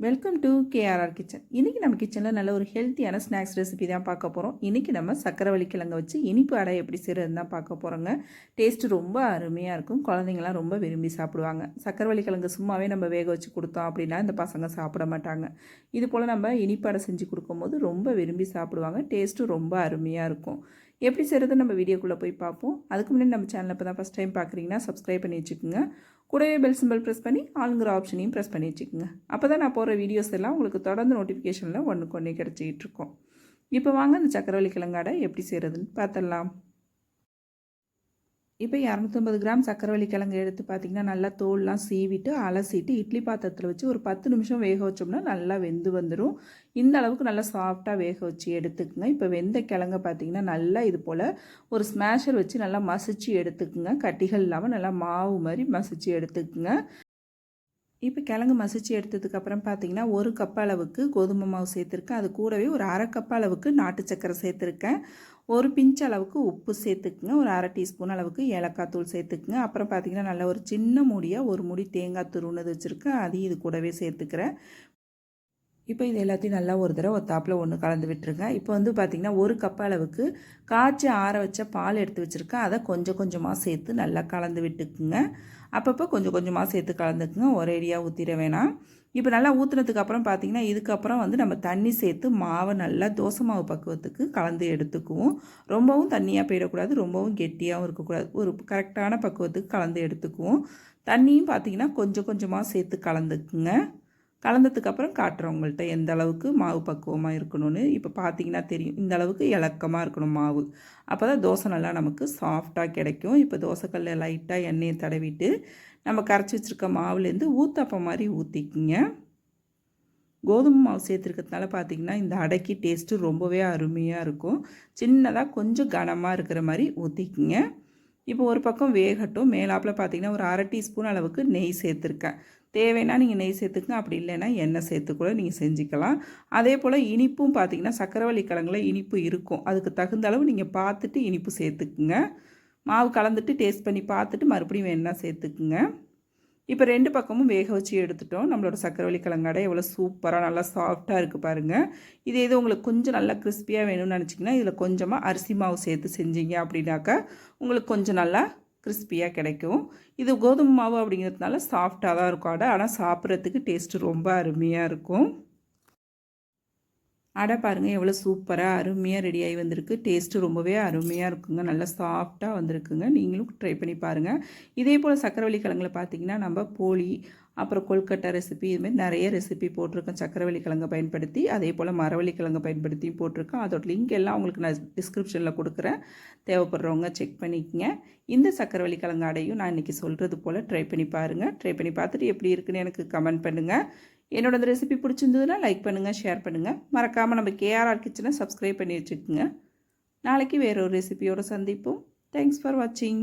Welcome to KRR kitchen இன்றைக்கி நம்ம கிச்சனில் நல்ல ஒரு ஹெல்த்தியான ஸ்நாக்ஸ் ரெசிபி தான் பார்க்க போகிறோம் இன்றைக்கி நம்ம சக்கரவள்ளி கிழங்க வச்சு இனிப்பு அடை எப்படி செய்கிறதுன்னு தான் பார்க்க போகிறோங்க டேஸ்ட்டு ரொம்ப அருமையாக இருக்கும். குழந்தைங்களாம் ரொம்ப விரும்பி சாப்பிடுவாங்க. சக்கரவள்ளி கிழங்கு சும்மாவே நம்ம வேக வச்சு கொடுத்தோம் அப்படின்னா இந்த பசங்க சாப்பிட மாட்டாங்க. இது போல் நம்ம இனிப்பு அடை செஞ்சு கொடுக்கும்போது ரொம்ப விரும்பி சாப்பிடுவாங்க. டேஸ்ட்டும் ரொம்ப அருமையாக இருக்கும். எப்படி செய்கிறது நம்ம வீடியோக்குள்ளே போய் பார்ப்போம். அதுக்கு முன்னாடி நம்ம சேனலை இப்போ தான் ஃபஸ்ட் டைம் பார்க்குறீங்கன்னா சப்ஸ்கிரைப் பண்ணி வச்சுக்கோங்க. கூடவே பெல் சிம்பிள் ப்ரெஸ் பண்ணி ஆளுங்கிற ஆப்ஷனையும் ப்ரெஸ் பண்ணி வச்சுக்கோங்க. அப்போ தான் நான் போகிற வீடியோஸ் எல்லாம் உங்களுக்கு தொடர்ந்து நோட்டிஃபிகேஷனில் ஒன்றுக்கு ஒன்றே கிடச்சிக்கிட்டு இருக்கோம். இப்போ வாங்க இந்த சக்கரவள்ளி கிழங்காடை எப்படி செய்கிறதுன்னு பார்த்துடலாம். இப்போ இரநூத்தம்பது கிராம் சக்கரவள்ளி கிழங்கு எடுத்து பார்த்திங்கன்னா நல்லா தோல்லாம் சீவிட்டு அலசிட்டு இட்லி பாத்திரத்தில் வச்சு ஒரு பத்து நிமிஷம் வேக வச்சோம்னா நல்லா வெந்து வந்துடும் இந்த அளவுக்கு நல்லா சாஃப்டாக வேக வச்சு எடுத்துக்குங்க. இப்போ வெந்த கிழங்க பார்த்திங்கன்னா நல்லா இது போல் ஒரு ஸ்மேஷர் வச்சு நல்லா மசிச்சு எடுத்துக்குங்க. கட்டிகள் இல்லாமல் நல்லா மாவு மாதிரி மசிச்சு எடுத்துக்குங்க. இப்போ கிழங்கு மசிச்சு எடுத்ததுக்கப்புறம் பார்த்தீங்கன்னா ஒரு கப் அளவுக்கு கோதுமை மாவு சேர்த்துருக்கேன். அது கூடவே ஒரு அரை கப் அளவுக்கு நாட்டு சக்கரை சேர்த்துருக்கேன். ஒரு பிஞ்ச் அளவுக்கு உப்பு சேர்த்துக்குங்க. ஒரு அரை டீஸ்பூன் அளவுக்கு ஏலக்காய் தூள் சேர்த்துக்குங்க. அப்புறம் பார்த்திங்கன்னா நல்லா ஒரு சின்ன மூடியாக ஒரு முடி தேங்காய் துருவுனது வச்சுருக்கேன். அதையும் இது கூடவே சேர்த்துக்கிறேன். இப்போ இது எல்லாத்தையும் நல்லா ஒரு தடவை ஒத்தாப்பில் ஒன்று கலந்து விட்டுருங்க. இப்போ வந்து பார்த்திங்கன்னா ஒரு கப் அளவுக்கு காய்ச்சி ஆற வச்ச பால் எடுத்து வச்சுருக்கேன். அதை கொஞ்சம் கொஞ்சமாக சேர்த்து நல்லா கலந்து விட்டுக்குங்க. அப்பப்போ கொஞ்சம் கொஞ்சமாக சேர்த்து கலந்துக்குங்க. ஒரேடியாக ஊற்றிட வேணாம். இப்போ நல்லா ஊற்றுனதுக்கு அப்புறம் பார்த்திங்கன்னா இதுக்கப்புறம் வந்து நம்ம தண்ணி சேர்த்து மாவை நல்லா தோசை மாவு பக்குவத்துக்கு கலந்து எடுத்துக்குவோம். ரொம்பவும் தண்ணியாக போயிடக்கூடாது. ரொம்பவும் கெட்டியாகவும் இருக்கக்கூடாது. ஒரு கரெக்டான பக்குவத்துக்கு கலந்து எடுத்துக்குவோம். தண்ணியும் பார்த்திங்கன்னா கொஞ்சம் கொஞ்சமாக சேர்த்து கலந்துக்குங்க. கலந்ததுக்கப்புறம் காட்டுறேன் உங்கள்கிட்ட எந்த அளவுக்கு மாவு பக்குவமாக இருக்கணும்னு. இப்போ பார்த்தீங்கன்னா தெரியும். இந்த அளவுக்கு இலக்கமாக இருக்கணும் மாவு. அப்போ தான் தோசை நல்லா நமக்கு சாஃப்டாக கிடைக்கும். இப்போ தோசைக்கல்ல லைட்டாக எண்ணெயை தடவிட்டு நம்ம கரைச்சி வச்சுருக்க மாவுலேருந்து ஊத்தப்பம் மாதிரி ஊற்றிக்கிங்க கோதுமை மாவு சேர்த்துருக்கிறதுனால பார்த்திங்கன்னா இந்த அடைக்கி டேஸ்ட்டு ரொம்பவே அருமையாக இருக்கும். சின்னதாக கொஞ்சம் கனமாக இருக்கிற மாதிரி ஊற்றிக்கிங்க இப்போ ஒரு பக்கம் வேகட்டும். மேலாப்பில் பார்த்திங்கன்னா ஒரு அரை டீஸ்பூன் அளவுக்கு நெய் சேர்த்துருக்கேன். தேவைன்னா நீங்கள் நெய் சேர்த்துக்கங்க அப்படி இல்லைன்னா எண்ணெய் சேர்த்து கூட நீங்கள் செஞ்சுக்கலாம். அதே போல் இனிப்பும் பார்த்தீங்கன்னா சக்கரவள்ளி கிழங்குல இனிப்பு இருக்கும். அதுக்கு தகுந்த அளவு நீங்கள் பார்த்துட்டு இனிப்பு சேர்த்துக்குங்க. மாவு கலந்துட்டு டேஸ்ட் பண்ணி பார்த்துட்டு மறுபடியும் வேணுன்னா சேர்த்துக்குங்க. இப்போ ரெண்டு பக்கமும் வேக வச்சு எடுத்துட்டோம். நம்மளோட சக்கரவள்ளி கிழங்கடை எவ்வளோ சூப்பராக நல்லா சாஃப்டாக இருக்குது பாருங்கள் இதே இது உங்களுக்கு கொஞ்சம் நல்லா கிறிஸ்பியாக வேணும்னு நினச்சிங்கன்னா இதில் கொஞ்சமாக அரிசி மாவு சேர்த்து செஞ்சீங்க அப்படின்னாக்கா உங்களுக்கு கொஞ்சம் நல்லா கிறிஸ்பியாக கிடைக்கும். இது கோதுமை மாவு அப்படிங்கிறதுனால சாஃப்டாக தான் இருக்கும் அடை. ஆனால் சாப்பிட்றதுக்கு டேஸ்ட்டு ரொம்ப அருமையாக இருக்கும். அடை பாருங்கள் எவ்வளோ சூப்பராக அருமையாக ரெடி ஆகி வந்திருக்கு. டேஸ்ட்டு ரொம்பவே அருமையாக இருக்குங்க. நல்லா சாஃப்டாக வந்திருக்குங்க. நீங்களும் ட்ரை பண்ணி பாருங்கள் இதே போல் சக்கரவள்ளி கிழங்குல பார்த்தீங்கன்னா நம்ம போலி அப்புறம் கொல்கட்டை ரெசிபி இதுமாரி நிறைய ரெசிபி போட்டிருக்கேன். சக்கரவள்ளி கிழங்கை பயன்படுத்தி அதே போல் மரவள்ளி கிழங்கு பயன்படுத்தியும் போட்டிருக்கேன். அதோட லிங்க் எல்லாம் உங்களுக்கு நான் டிஸ்கிரிப்ஷனில் கொடுக்குறேன். தேவைப்படுறவங்க செக் பண்ணிக்கங்க. இந்த சக்கரவள்ளி கிழங்கு அடையும் நான் இன்றைக்கி சொல்கிறது போல் ட்ரை பண்ணி பாருங்கள் ட்ரை பண்ணி பார்த்துட்டு எப்படி இருக்குன்னு எனக்கு கமெண்ட் பண்ணுங்கள் என்னோட இந்த ரெசிபி பிடிச்சிருந்ததுன்னா லைக் பண்ணுங்கள் ஷேர் பண்ணுங்கள் மறக்காமல் நம்ம கேஆர்ஆர் கிச்சனை சப்ஸ்கிரைப் பண்ணி வச்சுக்கோங்க. நாளைக்கு வேறொரு ரெசிபியோடு சந்திப்போம். தேங்க்ஸ் ஃபார் வாட்சிங்